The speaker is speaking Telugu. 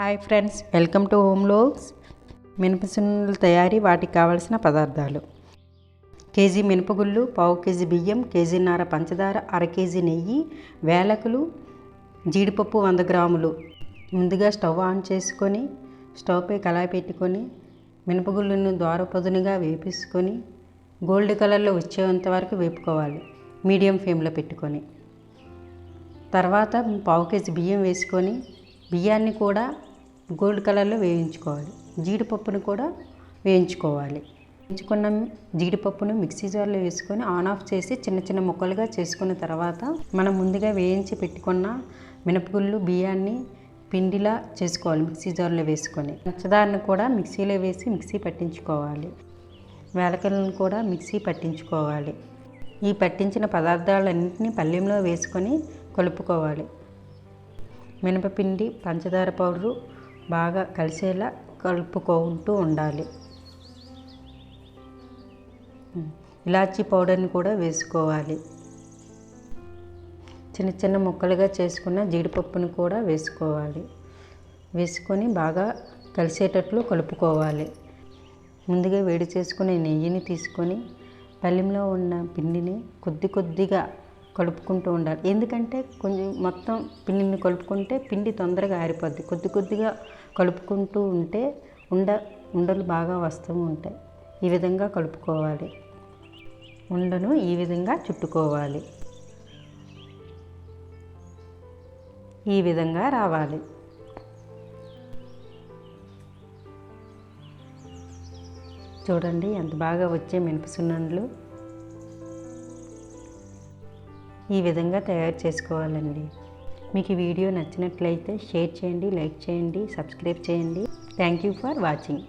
Hi friends welcome to home logs మినపసున్నుల తయారీ వాటికి కావలసిన పదార్థాలు. కేజీ మినపగుళ్ళు పావు కేజీ బియ్యం కేజీన్నర పంచదార అర కేజీ నెయ్యి వేలకులు జీడిపప్పు వంద గ్రాములు. ముందుగా స్టవ్ ఆన్ చేసుకొని స్టవ్పై కళాయి పెట్టుకొని మినపగుళ్ళను ద్వారపదునుగా వేపించుకొని గోల్డ్ కలర్లో వచ్చేంత వరకు వేపుకోవాలి. మీడియం ఫ్లేమ్లో పెట్టుకొని. తర్వాత పావు కేజీ బియ్యం వేసుకొని బియ్యాన్ని కూడా గోల్డ్ కలర్లో వేయించుకోవాలి. జీడిపప్పును కూడా వేయించుకోవాలి. వేయించుకున్న జీడిపప్పును మిక్సీ జార్లో వేసుకొని ఆన్ ఆఫ్ చేసి చిన్న చిన్న ముక్కలుగా చేసుకున్న తర్వాత మనం ముందుగా వేయించి పెట్టుకున్న మినపగుళ్ళు బియ్యాన్ని పిండిలా చేసుకోవాలి మిక్సీ జార్లో వేసుకొని. పంచదారను కూడా మిక్సీలో వేసి మిక్సీ పట్టించుకోవాలి. వేలకలను కూడా మిక్సీ పట్టించుకోవాలి. ఈ పట్టించిన పదార్థాలన్నింటినీ పల్లెంలో వేసుకొని కలుపుకోవాలి. మినపపిండి పంచదార పౌడరు బాగా కలిసేలా కలుపుకుంటూ ఉండాలి. ఇలాచీ పౌడర్ని కూడా వేసుకోవాలి. చిన్న చిన్న ముక్కలుగా చేసుకున్న జీడిపప్పును కూడా వేసుకోవాలి. వేసుకొని బాగా కలిసేటట్లు కలుపుకోవాలి. ముందుగా వేడి చేసుకునే నెయ్యిని తీసుకొని పల్లెంలో ఉన్న పిండిని కొద్ది కొద్దిగా కలుపుకుంటూ ఉండాలి. ఎందుకంటే కొంచెం మొత్తం పిండిని కలుపుకుంటే పిండి తొందరగా ఆరిపోద్ది. కొద్ది కొద్దిగా కలుపుకుంటూ ఉంటే ఉండ ఉండలు బాగా వస్తూ ఉంటాయి. ఈ విధంగా కలుపుకోవాలి. ఉండను ఈ విధంగా చుట్టుకోవాలి. ఈ విధంగా రావాలి. చూడండి ఎంత బాగా వచ్చే మినపసున్నుండలు. ఈ విధంగా తయారు చేసుకోవాలండి. మీకు ఈ వీడియో నచ్చినట్లయితే షేర్ చేయండి లైక్ చేయండి సబ్స్క్రైబ్ చేయండి. Thank you for watching